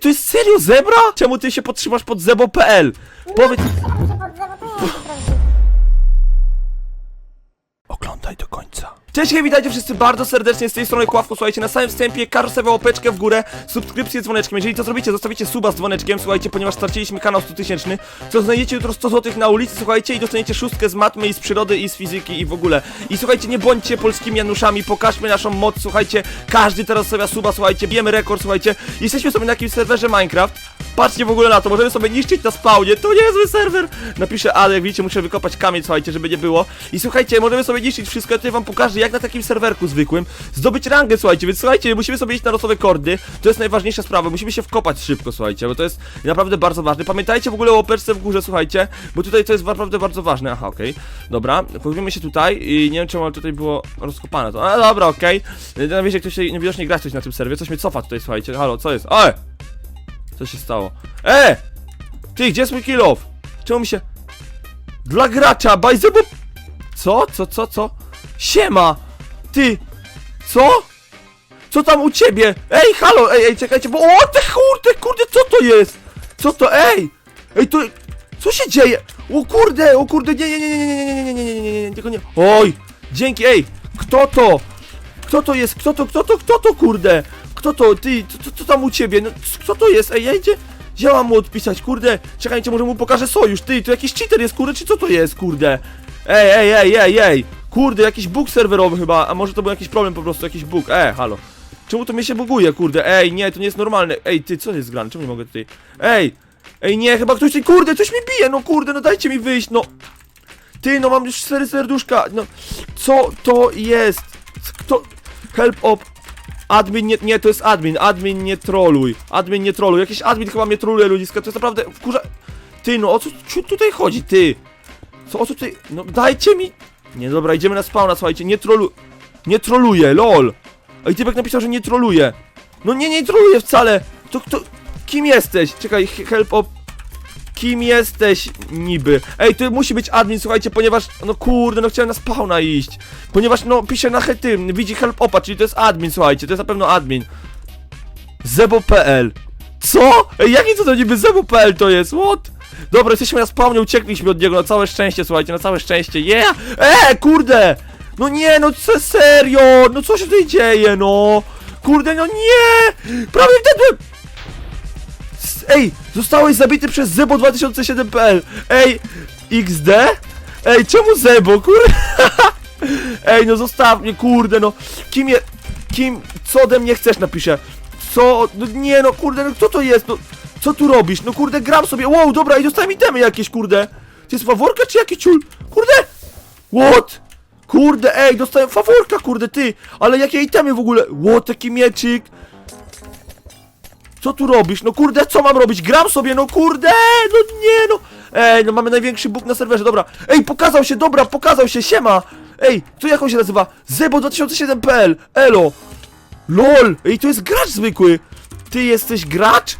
To jest serio zebra? Czemu ty się podtrzymasz pod zebo.pl? Powiedz... Oglądaj do końca. Cześć, hej, witajcie wszyscy bardzo serdecznie z tej strony Kławku. Słuchajcie, na samym wstępie każę sobie łapeczkę w górę, subskrypcję z dzwoneczkiem. Jeżeli to zrobicie, zostawicie suba z dzwoneczkiem, słuchajcie, ponieważ straciliśmy kanał 100 tysięczny, to znajdziecie jutro 100 zł na ulicy, słuchajcie, i dostaniecie szóstkę z matmy i z przyrody i z fizyki i w ogóle. I słuchajcie, nie bądźcie polskimi Januszami, pokażmy naszą moc, słuchajcie, każdy teraz sobie suba, słuchajcie, bijemy rekord, słuchajcie. Jesteśmy sobie na jakimś serwerze Minecraft. Patrzcie w ogóle na to, możemy sobie niszczyć na spawnie, to niezły serwer! Napiszę, ale jak widzicie, muszę wykopać kamień, słuchajcie, żeby nie było. I słuchajcie, możemy sobie niszczyć wszystko, ja tutaj wam pokażę, jak na takim serwerku zwykłym zdobyć rangę, słuchajcie, więc słuchajcie, musimy sobie iść na losowe kordy, to jest najważniejsza sprawa, musimy się wkopać szybko, słuchajcie, bo to jest naprawdę bardzo ważne. Pamiętajcie w ogóle o łopeczce w górze, słuchajcie, bo tutaj to jest naprawdę bardzo ważne. Aha, okej, dobra, pojawimy się tutaj i nie wiem, czemu tutaj było rozkopane to. A, dobra, okej. Okay. Wiecie, ktoś się niewidocznie gra coś na tym serwie, coś mnie cofa tutaj, słuchajcie, halo, co jest? Oj! Co się stało? E! Ty, gdzie jest mój kill off? Czemu mi się... Dla gracza, bajzebo... Co? Co, co, co? Siema! Ty! Co? Co tam u ciebie? Ej, halo, ej, ej, czekajcie, bo... O, te kurde, kurde, co to jest? Co to, ej? Ej, to... Co się dzieje? O kurde, o kurde, nie, nie, nie, nie, nie, nie, nie, nie, nie, nie, nie, nie, tylko nie... Oj! Dzięki, ej! Kto to? Kto to jest? Kto to, kto to, kto to, kurde? Kto to? Ty, co, co, tam u ciebie? No, kto to jest? Ej, ja idzie... Działam mu odpisać, kurde! Czekajcie, może mu pokażę sojusz, ty, to jakiś cheater jest, kurde, czy co to jest, kurde? Ej, ej, ej, ej, ej! Kurde, jakiś bug serwerowy chyba, a może to był jakiś problem po prostu, jakiś bug, e, halo. Czemu to mnie się buguje, kurde? Ej, nie, to nie jest normalne. Ej, ty, co jest grane? Czemu nie mogę tutaj? Ej! Ej, nie, chyba ktoś kurde, coś mi bije, no kurde, no dajcie mi wyjść, no! Ty, no mam już cztery serduszka, no... Co to jest? Kto... Help op... Admin nie, nie, to jest admin, admin nie troluj, admin nie troluj, jakiś admin chyba mnie troluje ludziska, to jest naprawdę wkurza... Ty, no o co tutaj chodzi, ty? Co, o co tutaj, no dajcie mi... Nie, dobra, idziemy na spawna, słuchajcie, nie trolu... Nie troluje, lol! A i typek napisał, że nie troluje. No nie, nie troluje wcale! To kto... Kim jesteś? Czekaj, he- help op... Kim jesteś niby? Ej, to musi być admin, słuchajcie, ponieważ, no kurde, no chciałem na spawna iść. Ponieważ, no, pisze na tym, widzi help opa, czyli to jest admin, słuchajcie, to jest na pewno admin. Zebo.pl Co? Ej, jaki to, to niby Zebo.pl to jest? What? Dobra, jesteśmy na spawnie, uciekliśmy od niego, na całe szczęście, słuchajcie, na całe szczęście, yeah! E, kurde! No nie, no co, serio? No co się tutaj dzieje, no? Kurde, no nie! Prawie wtedy... Ej, zostałeś zabity przez Zebo2007.pl Ej, XD? Ej, czemu Zebo, kurde? Ej, no zostaw mnie, kurde, no Kim je... Kim... Co ode mnie chcesz, napiszę Co... No nie, no kurde, no kto to jest, no Co tu robisz? No kurde, gram sobie, wow, dobra, i dostałem itemy jakieś, kurde To jest faworka, czy jaki ciul? Kurde! What? Kurde, ej, dostałem faworka, kurde, ty Ale jakie itemy w ogóle? What, taki mieczyk co tu robisz? No kurde, co mam robić? Gram sobie, no kurde, no nie, no. Ej, no mamy największy bóg na serwerze, dobra. Ej, pokazał się, dobra, pokazał się, siema. Ej, tu jak on się nazywa? Zebo2007.pl, elo. LOL, ej, to jest gracz zwykły. Ty jesteś gracz?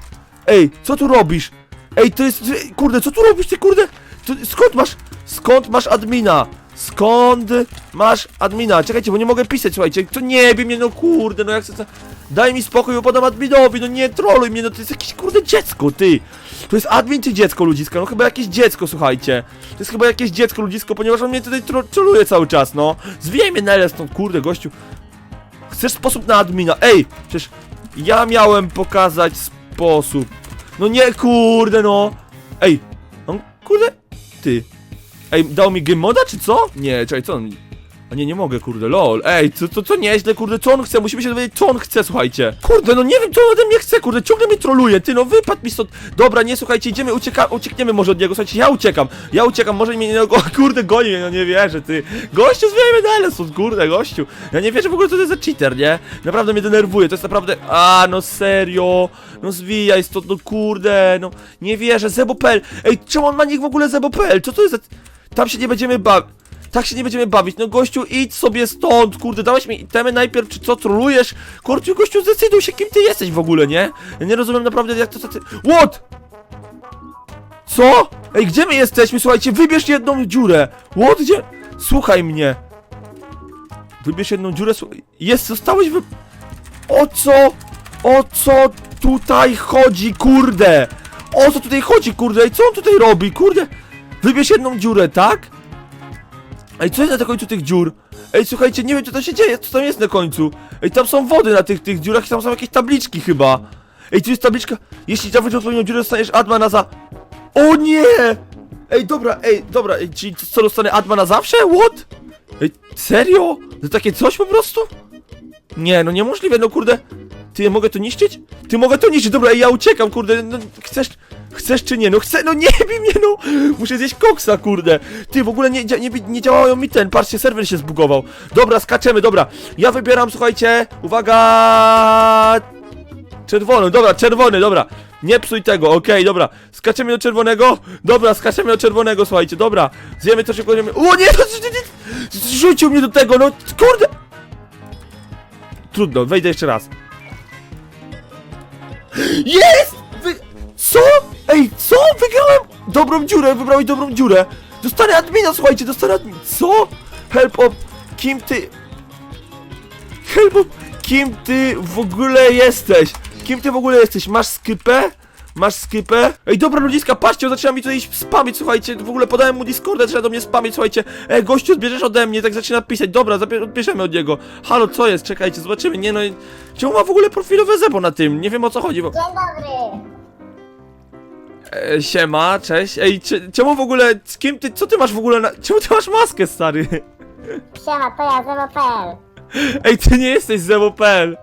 Ej, co tu robisz? Ej, to jest, kurde, co tu robisz, ty kurde? To, skąd masz, skąd masz admina? Skąd masz admina? Czekajcie, bo nie mogę pisać, słuchajcie, to nie bij mnie, no kurde, no jak chcę... Daj mi spokój, bo podam adminowi, no nie troluj mnie, no to jest jakieś kurde dziecko, ty! To jest admin czy dziecko ludziska? No chyba jakieś dziecko, słuchajcie. To jest chyba jakieś dziecko ludzisko, ponieważ on mnie tutaj tro troluje cały czas, no. Zwijaj mnie na stąd, kurde, gościu. Chcesz sposób na admina? Ej, przecież ja miałem pokazać sposób. No nie, kurde, no. Ej, on, kurde, ty. Ej, dał mi game moda, czy co? Nie, czekaj, co on... A nie, nie mogę, kurde, lol. Ej, to, to, to nieźle, kurde, co on chce? Musimy się dowiedzieć, co on chce, słuchajcie. Kurde, no nie wiem, co on ode mnie chce, kurde, ciągle mnie troluje, ty, no wypadł mi stąd. Dobra, nie, słuchajcie, idziemy, ucieka, uciekniemy może od niego, słuchajcie, ja uciekam, ja uciekam, może mnie nie, no, kurde, goni mnie, no nie wierzę, ty. Gościu, zwijajmy dalej stąd, kurde, gościu. Ja nie wierzę w ogóle, co to jest za cheater, nie? Naprawdę mnie denerwuje, to jest naprawdę, a, no serio, no zwijaj stąd, no kurde, no, nie wierzę, Zebo.pl, ej, czemu on ma nick w ogóle Zebo.pl, co to jest za... Tam się nie będziemy bawić. Tak się nie będziemy bawić. No gościu, idź sobie stąd, kurde, dałeś mi itemy najpierw, czy co, trolujesz? Kurczę, gościu, zdecyduj się, kim ty jesteś w ogóle, nie? Ja nie rozumiem naprawdę, jak to, co ty... What? Co? Ej, gdzie my jesteśmy? Słuchajcie, wybierz jedną dziurę. What? Gdzie? Słuchaj mnie. Wybierz jedną dziurę, słuchaj. Jest, zostałeś wy... O co? O co tutaj chodzi, kurde? O co tutaj chodzi, kurde? Ej, co on tutaj robi, kurde? Wybierz jedną dziurę, tak? Ej, co jest na końcu tych dziur? Ej, słuchajcie, nie wiem co tam się dzieje, co tam jest na końcu. Ej, tam są wody na tych, tych dziurach i tam są jakieś tabliczki chyba. Ej, tu jest tabliczka. Jeśli zawrócisz odpowiednią dziurę, dostaniesz adma za... O nie! Ej, dobra, ej, dobra, ej, czyli co, dostanę adma na zawsze? What? Ej, serio? To takie coś po prostu? Nie, no niemożliwe, no kurde. Ty, ja mogę to niszczyć? Ty, mogę to niszczyć, dobra, ej, ja uciekam, kurde, no, chcesz... Chcesz czy nie? No chcę, no nie bij mnie, no! Muszę zjeść koksa, kurde! Ty, w ogóle nie, nie, nie działają mi ten, patrzcie, serwer się zbugował. Dobra, skaczemy, dobra. Ja wybieram, słuchajcie, uwaga... Czerwony, dobra, czerwony, dobra. Nie psuj tego, okej, dobra. Skaczemy do czerwonego. Dobra, skaczemy do czerwonego, słuchajcie, dobra. Zjemy szybko, zjemy. O nie, rzucił mnie do tego, no kurde. Trudno, wejdę jeszcze raz. Jest! Wy... Co? Ej, co? Wygrałem dobrą dziurę, wybrałeś dobrą dziurę. Dostanę admina, słuchajcie, dostanę admin. Co? Help up. Kim ty... Help up. Kim ty w ogóle jesteś? Kim ty w ogóle jesteś? Masz skypę? Masz skypę? Ej, dobra ludziska, patrzcie, on zaczyna mi tutaj spamić, słuchajcie, w ogóle podałem mu Discorda, zaczyna do mnie spamić, słuchajcie. Ej, gościu, odbierzesz ode mnie, tak zaczyna pisać, dobra, odbierzemy od niego. Halo, co jest? Czekajcie, zobaczymy, nie no, czemu ma w ogóle profilowe zebo na tym? Nie wiem o co chodzi, bo... Dzień dobry! E, siema, cześć, ej, cze- czemu w ogóle, z kim ty, co ty masz w ogóle na... Czemu ty masz maskę, stary? Siema, to ja, Zero.pl. Ej, ty nie jesteś zebo.pl.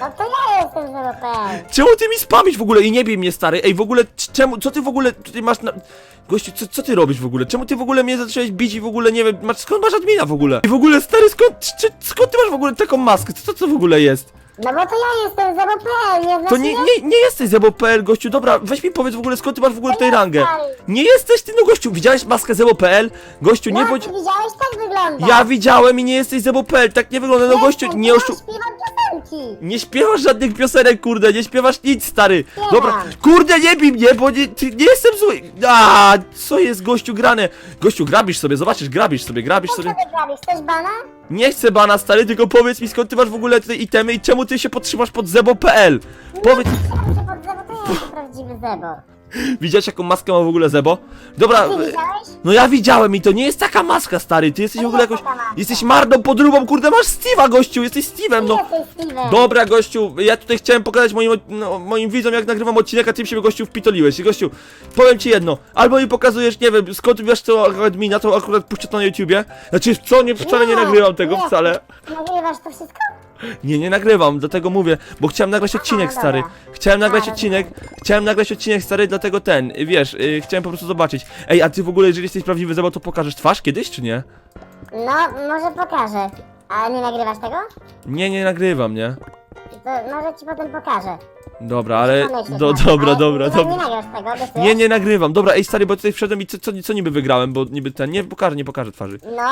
No to ja jestem Zero.pl. Czemu ty mi spamić w ogóle i nie bij mnie stary? Ej, w ogóle, c- czemu, co ty w ogóle tutaj masz na... Gościu, co, co ty robisz w ogóle? Czemu ty w ogóle mnie zacząłeś bić i w ogóle nie wiem, masz, skąd masz admina w ogóle? I w ogóle stary, skąd, czy, skąd ty masz w ogóle taką maskę? Co, co to w ogóle jest? No bo to ja jestem Zero.pl, nie znasz To nie, nie, nie jesteś zebo.pl, gościu, dobra, weź mi powiedz w ogóle skąd ty masz w ogóle tutaj rangę? Nie jesteś ty, no gościu, widziałeś maskę zebo.pl? Gościu, nie No, bądź... widziałeś? Tak wygląda. Ja widziałem i nie jesteś zebo.pl, tak nie wygląda, no gościu, nie oszu... śpiewam piosenki. Nie śpiewasz żadnych piosenek, kurde, nie śpiewasz nic, stary. Śpiewam. Dobra, kurde, nie bij mnie, bo nie, ty, nie jestem zły. A, co jest, gościu, grane? Gościu, grabisz sobie, zobaczysz, grabisz sobie, grabisz Co sobie. ty robisz? Chcesz bana? Nie chcę bana, stary, tylko powiedz mi, skąd ty masz w ogóle te itemy i czemu ty się podtrzymasz pod zebo.pl? Powiedz, że pod Zebo to ja jestem prawdziwy Zebo. widziałeś jaką maskę ma w ogóle zebo? Dobra, Ty widziałeś? no ja widziałem i to nie jest taka maska, stary, ty jesteś w ogóle jest jakoś, taka maska. jesteś marną podróbą, kurde, masz Steve'a, gościu, jesteś Steve'em, no. Ty jesteś Steven. Dobra, gościu, ja tutaj chciałem pokazać moim, od- no, moim widzom, jak nagrywam odcinek, a ty się gościu wpitoliłeś. I gościu, powiem ci jedno, albo mi pokazujesz, nie wiem, skąd wiesz to admina, to akurat puszczę to na YouTubie. Znaczy, co, nie, wcale nie nagrywam tego, nie. wcale. Nagrywasz to wszystko? Nie, nie nagrywam, dlatego mówię, bo chciałem nagrać odcinek, stary. dobra. Chciałem nagrać odcinek, chciałem nagrać odcinek, stary, dlatego ten, y, wiesz, y, chciałem po prostu zobaczyć. Ej, a ty w ogóle, jeżeli jesteś prawdziwy zebo, to pokażesz twarz kiedyś, czy nie? No, może pokażę. A nie nagrywasz tego? Nie, nie nagrywam, nie? To może ci potem pokażę. Dobra, ale, do, tak. dobra, Ale dobra, dobra. Nie nagrasz tego? Nie, nie nagrywam. Dobra, ej stary, bo tutaj wszedłem i co, co, co niby wygrałem, bo niby ten, nie pokażę, nie pokażę twarzy. No,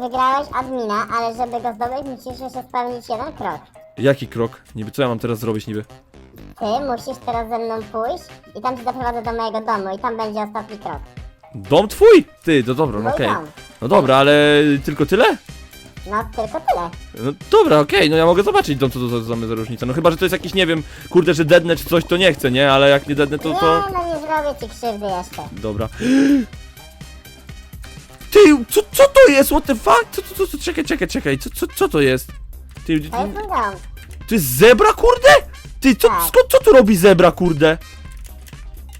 wygrałeś admina, ale żeby go zdobyć, musisz jeszcze spełnić jeden krok. Jaki krok? Niby, co ja mam teraz zrobić niby? Ty musisz teraz ze mną pójść i tam cię doprowadzę do mojego domu i tam będzie ostatni krok. Dom twój? Ty, to dobra, no Mój okej. dom. No dobra, ale tylko tyle? No, tylko tyle. No dobra, okej, no ja mogę zobaczyć dom, co to za, za, za różnica. No chyba, że to jest jakiś, nie wiem, kurde, że dednę czy coś, to nie chcę, nie? Ale jak nie dednę, to Nie, to... no nie zrobię ci krzywdy jeszcze. Dobra. Ty, co, co to jest? What the fuck? Co, co, co, co, czekaj, czekaj, czekaj, co, co, co to jest? Ty, To jest mój dom. to jest zebra, kurde? Ty, co, Tak. skąd, co tu robi zebra, kurde?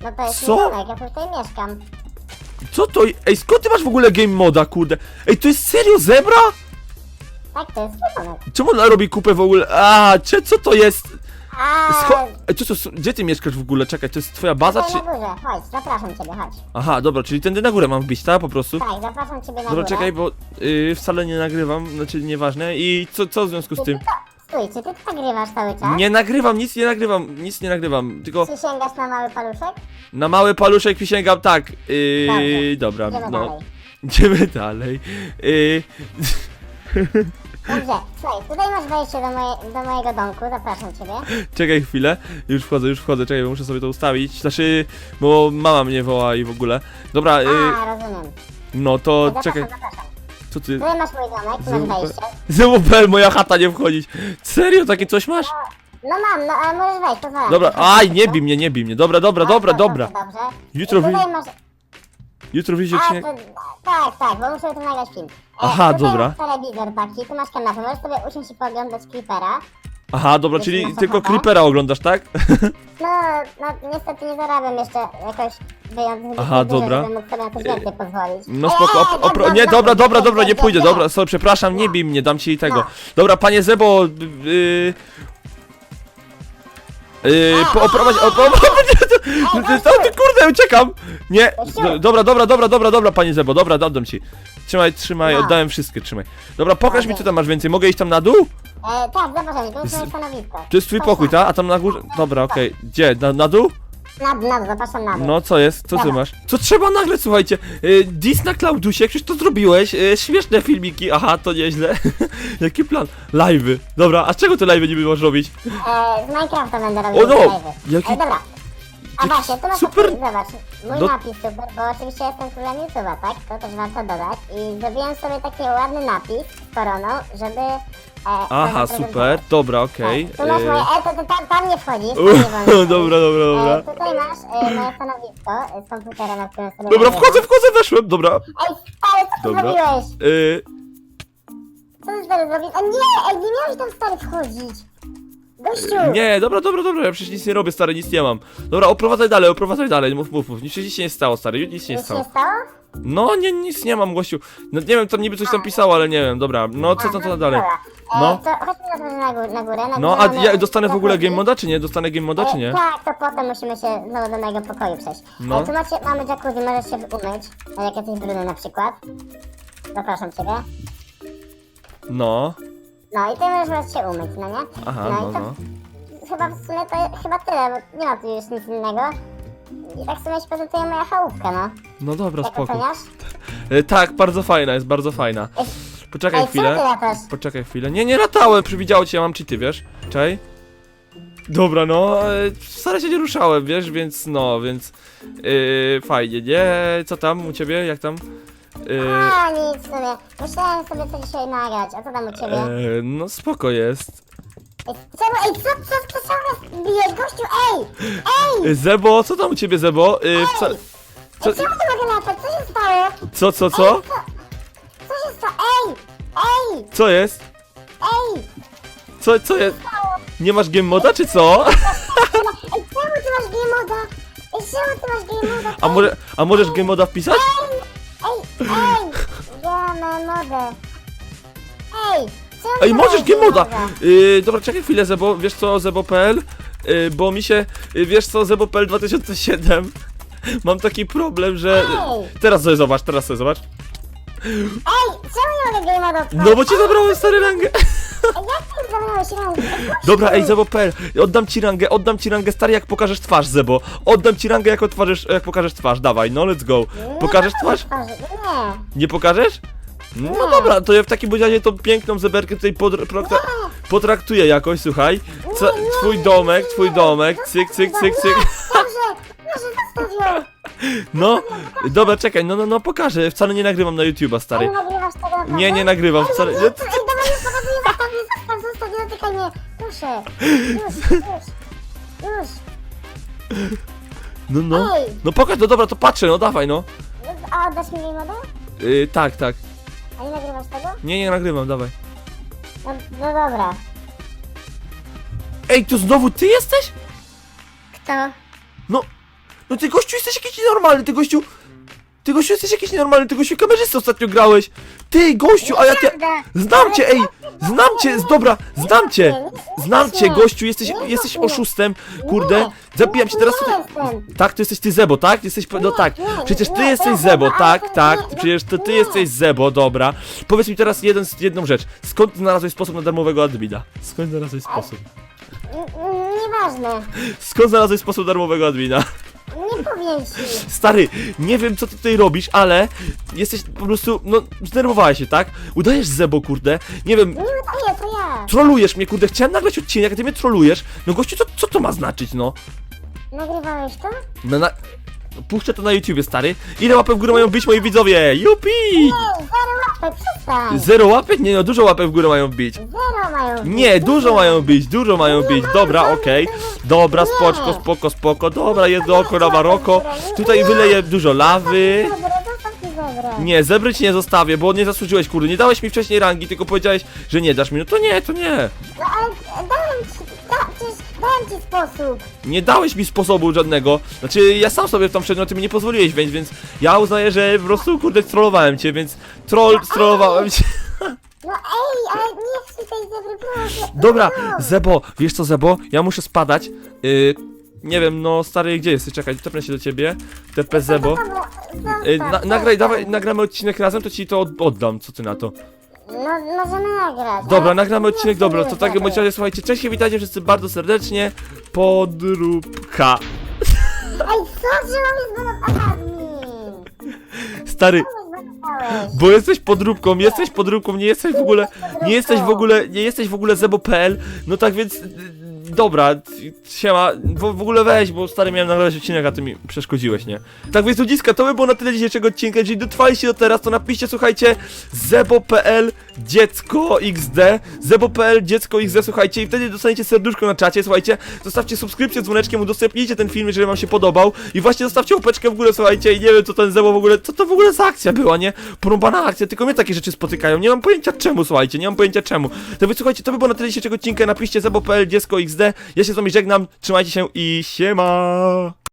No to jest Co? mój domek, ja tutaj mieszkam. Co to? Ej, skąd ty masz w ogóle game moda, kurde? Ej, to jest serio zebra? Tak, to jest domek. Czemu ona robi kupę w ogóle? A, cze, co to jest? A, Scho Ej, co są- gdzie ty mieszkasz w ogóle? Czekaj, to jest twoja baza, tutaj czy... na górze, chodź, zapraszam ciebie, chodź. Aha, dobra, czyli tędy na górę mam wbić, tak? Po prostu? Tak, zapraszam ciebie na Dobra, górę. czekaj, bo y, wcale nie nagrywam, znaczy nieważne. I co, co w związku z Czy tym? ty to... Stój, czy ty to nagrywasz cały czas? Nie nagrywam, nic nie nagrywam, nic nie nagrywam, tylko Czy sięgasz na mały paluszek? na mały paluszek przysięgam, tak. Yy, dobra, Idziemy no. dalej. Idziemy dalej. Yy, Dobrze, słuchaj, tutaj masz wejście do, moje, do mojego domku, zapraszam ciebie. czekaj chwilę, już wchodzę, już wchodzę, czekaj, bo muszę sobie to ustawić. Znaczy, bo mama mnie woła i w ogóle. Dobra, yy, A, rozumiem. no to Zapraszam, czekaj, zapraszam. co ty... Tutaj masz mój domek, tu masz wejście. PL, moja chata nie wchodzić. Serio, takie coś masz? No mam, no ale możesz wejść, pozwalam. Dobra, aj, nie bij mnie, nie bij mnie. Dobra, dobra, A, dobra, to- dobra. to Dobrze. Jutro I tutaj wy- masz... Jutro wyjdzie A, odcinek. to, tak, tak, bo muszę tu nagrać film. E, Aha, tutaj dobra. masz telewizor taki, tu masz kanapę, możesz sobie usiąść i pooglądać Creepera. Aha, dobra, czyli tylko. Creepera oglądasz, tak? No, no niestety nie zarabiam jeszcze jakoś wyjątkowo Aha, dużo, dobra. żebym mógł sobie na coś więcej pozwolić. No spoko, op, op, nie, dobra, dobra, dobra, nie pójdę, dobra, sorry, przepraszam, nie bij mnie, dam ci tego. No. Dobra, panie Zebo, yy... Yy, po, oprowadź, op, op, op, ty, ty, kurde, uciekam! Nie, do, dobra, dobra, dobra, dobra, dobra, panie Zebo, dobra, oddam ci. Trzymaj, trzymaj, No. oddałem wszystkie, trzymaj. Dobra, pokaż mi, co tam masz więcej, mogę iść tam na dół? E, tak, zapraszam, to jest Z- moje stanowisko. To jest twój pokój, tak? A tam na górze, dobra, okej, gdzie, na, na dół? Na dół, na dół, zapraszam na dół. No, co jest? Co ty Dobra. masz? Co trzeba nagle, słuchajcie? Y, dis na Klaudusie, już to zrobiłeś? Y, śmieszne filmiki, aha, to nieźle. Jaki plan? Live'y. Dobra, a czego te live'y niby możesz robić? E, z Minecrafta będę robił O no! live'y. Jaki- E, dobra. A jaki właśnie, tu masz super- zobacz, mój Do- napis super, bo oczywiście jestem królem YouTube'a, tak? To też warto dodać. I zrobiłem sobie taki ładny napis z koroną, żeby... E, Aha, super, dobra, okej. Tu masz moje... E, to, to tam, tam nie wchodzisz, tam nie wolno dobra, dobra, dobra. E, tutaj masz e, moje stanowisko e, z komputera, na którym sobie Dobra, wchodzę, wchodzę, weszłem, dobra. Ej, stary, co ty Dobra. zrobiłeś? Y, Co ty stary zrobiłeś? A nie, ej, nie miałeś tam stary wchodzić. Gościu! nie, dobra, dobra, dobra, ja przecież nic nie robię, stary, nic nie mam. Dobra, oprowadzaj dalej, oprowadzaj dalej, mów, mów, mów. Nic się nie stało, stary, nic się nie Nic stało. się stało? No, nie, nic nie mam, gościu. No, nie wiem, tam niby coś tam pisało, ale nie wiem, dobra. No, co tam, tam dalej? E, No. To chodźmy na, na, górę, na górę. Na No, górę a mamy ja dostanę w ogóle game moda, czy nie? Dostanę game moda, czy E, nie? Tak, to potem musimy się znowu do mojego pokoju przejść. No. E, tu macie, mamy jacuzzi, możesz się umyć, e, jak jesteś brudny na przykład. Zapraszam ciebie. No. No i ty możesz się umyć, no nie? Aha, no, no, i to no. chyba w sumie to chyba tyle, bo nie ma tu już nic innego. I tak w sumie się prezentuje moja chałupka, no. No dobra, spoko. E, tak, bardzo fajna, jest bardzo fajna. Ej, Poczekaj Ej, co ty chwilę. latasz? Poczekaj chwilę. Nie, nie latałem, przywidziało cię, ja mam cheaty, wiesz? Czej? Dobra, no, e, wcale się nie ruszałem, wiesz, więc no, więc e, fajnie, nie? Co tam u ciebie, jak tam? E, A, nic w sumie. Musiałem sobie coś dzisiaj nagrać, a co tam u ciebie? e, no spoko jest. Ej, czemu, ej, co, co, co raz bijesz, gościu, ej! Ej! E, Zebo, co tam u ciebie, Zebo? E, w ca- co, Ej, czemu ty mogę latać? Co się stało? co, co, co? Co się stało? Ej! Ej! Co jest? Ej! Co, co jest? Nie masz game moda, czy co? Ej, czemu ty masz game moda? Ej, czemu ty masz game moda? A, może, a możesz game moda wpisać? Ej, ej! Game modę. Ej! Czemu Ej, ty możesz masz game moda? Yy, dobra, czekaj chwilę, Zebo, wiesz co, Zebo.pl? Yy, bo mi się, yy, wiesz co, Zebo.pl 2007 Mam taki problem, że... Teraz sobie zobacz, teraz sobie zobacz. Ej! Czemu nie mogę game moda odpalić? No bo ci zabrałem stary rangę. Ej, jak ty zabrałeś rękę? Dobra, ej, Zebo.pl, oddam ci rangę, oddam ci rangę stary, jak pokażesz twarz, Zebo. Oddam ci rangę, jak, otworzysz, jak pokażesz twarz, dawaj, no let's go. Nie Pokażesz twarz? Nie! Nie pokażesz? No dobra, to ja w takim razie tą piękną zeberkę tutaj pod, prokta, potraktuję jakoś, słuchaj. Co, twój domek, twój domek, cyk, cyk, cyk, cyk. Zostaw ją! No, dobra, czekaj, no, no, no, pokażę, wcale nie nagrywam na YouTube'a, stary. nagrywasz tego naprawdę? Nie, nie nagrywam, wcale, Ej, nie, nie, ej, dobra, nie pokazuję, zostaw mnie, zostaw, zostaw, nie dotykaj mnie! Proszę! Już, już! Już! no, no. Ej! No pokaż, no dobra, to patrzę, no dawaj, no. A oddasz mi jej modę? Yy, tak, tak. A nie nagrywasz tego? Nie, nie nagrywam, dawaj. No, no dobra. Ej, to znowu ty jesteś? Kto? No, no ty gościu jesteś jakiś nienormalny, ty gościu... Ty gościu jesteś jakiś nienormalny, ty gościu kamerzysty ostatnio grałeś. Ty gościu, a ja cię... Znam cię, ej! Znam cię, dobra, znam cię! Znam cię, gościu, jesteś, jesteś oszustem, kurde. Zabijam cię teraz tutaj. Tak, to jesteś ty Zebo, tak? Jesteś, no tak. Przecież ty jesteś Zebo, tak, tak. Przecież to ty jesteś Zebo, dobra. Powiedz mi teraz jeden, jedną rzecz. Skąd znalazłeś sposób na darmowego admina? Skąd znalazłeś sposób? Nieważne. Skąd znalazłeś sposób darmowego admina? Stary, nie wiem co ty tutaj robisz, ale jesteś po prostu, no, zdenerwowałeś się, tak? Udajesz Zebo, kurde. Nie wiem, Nie udaję, to ja. trolujesz mnie, kurde. Chciałem nagrać odcinek, a ty mnie trolujesz. No gościu, co, co to ma znaczyć, no? Nagrywałeś to? No na... Puszczę to na YouTubie, stary. Ile łapek w górę mają być moi widzowie? Jupi! Ej, zero łapek, przestań. Zero łapek? Nie no, dużo łapek w górę mają bić. Zero mają być. Nie, dużo mają bić, dużo mają bić. Dobra, okej. Dobra, spoczko, spoko, spoko. Dobra, jedno oko na Maroko. Tutaj wyleję dużo lawy. Dobra, zostaw mi zebrę. Nie, zebry ci nie zostawię, bo nie zasłużyłeś, kurde. Nie dałeś mi wcześniej rangi, tylko powiedziałeś, że nie dasz mi. No to nie, to nie. No ale sposób. Nie dałeś mi sposobu żadnego. Znaczy, ja sam sobie w tam wszedłem, a ty mi nie pozwoliłeś wejść, więc ja uznaję, że po prostu, kurde, strollowałem cię, więc troll, strollowałem cię. No ej, ale nie chcę tej zebry, proszę. Dobra, Zebo, wiesz co, Zebo? Ja muszę spadać. Yy, nie wiem, no stary, gdzie jesteś? Czekaj, tepnę się do ciebie. TP Zebo. Dobra, zostaw, Yy, na, nagraj, zostaw. dawaj, nagramy odcinek razem, to ci to od, oddam. Co ty na to? No, możemy nagrać. Dobra, ale nagramy odcinek, dobra, to tak w razie, słuchajcie, cześć, witajcie wszyscy bardzo serdecznie. Podróbka. Ej, co, admin? Stary. Bo jesteś podróbką, jesteś podróbką, nie jesteś w ogóle, nie jesteś w ogóle, nie jesteś w ogóle zebo.pl, no tak więc, dobra, siema, w, w ogóle weź, bo stary miałem nagrać odcinek, a ty mi przeszkodziłeś, nie? Tak więc ludziska, to by było na tyle dzisiejszego odcinka, jeżeli dotrwaliście do teraz, to napiszcie, słuchajcie, zebo.pl dziecko xd, zebo.pl dziecko xd, słuchajcie, i wtedy dostaniecie serduszko na czacie, słuchajcie, zostawcie subskrypcję z dzwoneczkiem, udostępnijcie ten film, jeżeli wam się podobał i właśnie zostawcie łapeczkę w górę, słuchajcie, i nie wiem, co ten zebo w ogóle, co to w ogóle za akcja była, nie? Porąbana akcja, tylko mnie takie rzeczy spotykają, nie mam pojęcia czemu, słuchajcie, nie mam pojęcia czemu. To więc słuchajcie, to by było na tyle dzisiejszego odcinka, napiszcie zebo.pl dziecko xd, ja się z wami żegnam, trzymajcie się i siema!